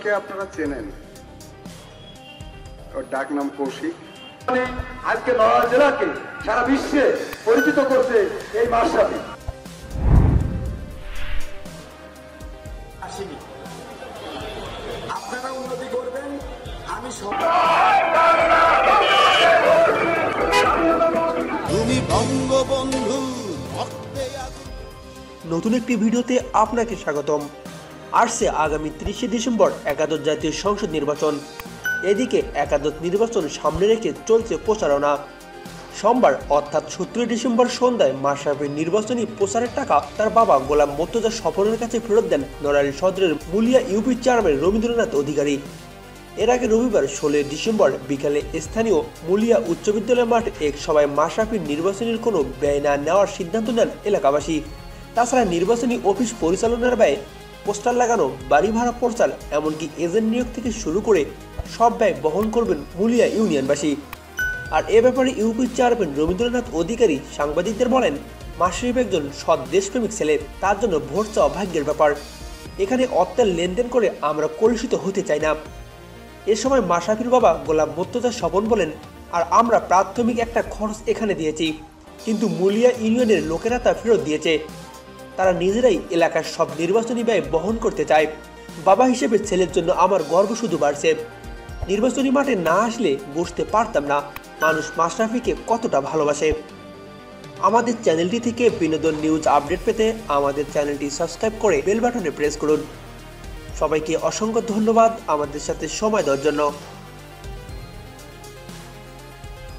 মাশরাফিকে আপনারা চেনেন? ওর ডাক নাম কৌশিক। মানে আজকে নড়াইল জেলাকে সারা বিশ্বে পরিচিত করছে এই মাসাবি আসিনি। আপনারা উন্নতি করবেন আমি তুমি বঙ্গবন্ধু নতুন একটি ভিডিওতে আপনাকে স্বাগতম। আসছে আগামী তিরিশে ডিসেম্বর একাদশ জাতীয় সংসদ নির্বাচন। এদিকে একাদশ নির্বাচন সামনে রেখে চলছে প্রচারণা। সোমবার, অর্থাৎ সতেরোই ডিসেম্বর সন্ধ্যায় মাশরাফির নির্বাচনী প্রচারের টাকা তার বাবা গোলাম মোর্তজা স্বপনের কাছে ফেরত দেন নড়াইল সদরের Mulia U P chairman Rabindranath Adhikari. এর আগে রবিবার ষোলোই ডিসেম্বর বিকালে স্থানীয় মুলিয়া উচ্চ বিদ্যালয় মাঠে এক সভায় মাশরাফির নির্বাচনের কোনো ব্যয় না নেওয়ার সিদ্ধান্ত নেন এলাকাবাসী। তাছাড়া নির্বাচনী অফিস পরিচালনার ব্যয় পোস্টার লাগানো, বাড়ি ভাড়া প্রচার এমনকি এজেন্ট নিয়োগ থেকে শুরু করে সব ব্যয় বহন করবেন মুলিয়া ইউনিয়নবাসী। আর এ ব্যাপারে ইউপি চেয়ারম্যান রবীন্দ্রনাথ অধিকারী সাংবাদিকদের বলেন মাশরাফি একজন সৎ দেশপ্রেমিক ছেলে, তার জন্য ভোট চাওয়া ভাগ্যের ব্যাপার। এখানে অর্থের লেনদেন করে আমরা কলুষিত হতে চাই না। এ সময় মাশরাফির বাবা গোলাম মোর্তজা স্বপন বলেন, আর আমরা প্রাথমিক একটা খরচ এখানে দিয়েছি। কিন্তু মুলিয়া ইউনিয়নের লোকেরা তা ফেরত দিয়েছে। তারা নিজেরাই এলাকার সব নির্বাচনী ব্যয় বহন করতে চায়। বাবা হিসেবে ছেলের জন্য আমার গর্ব শুধু বাড়ছে। নির্বাচনী মাঠে না আসলে বুঝতে পারতাম না। মানুষ মাশরাফিকে কতটা ভালোবাসে। আমাদের চ্যানেলটি থেকে বিনোদন নিউজ আপডেট পেতে আমাদের চ্যানেলটি সাবস্ক্রাইব করে বেল বাটনে প্রেস করুন। সবাইকে অসংখ্য ধন্যবাদ আমাদের সাথে সময় দেওয়ার জন্য।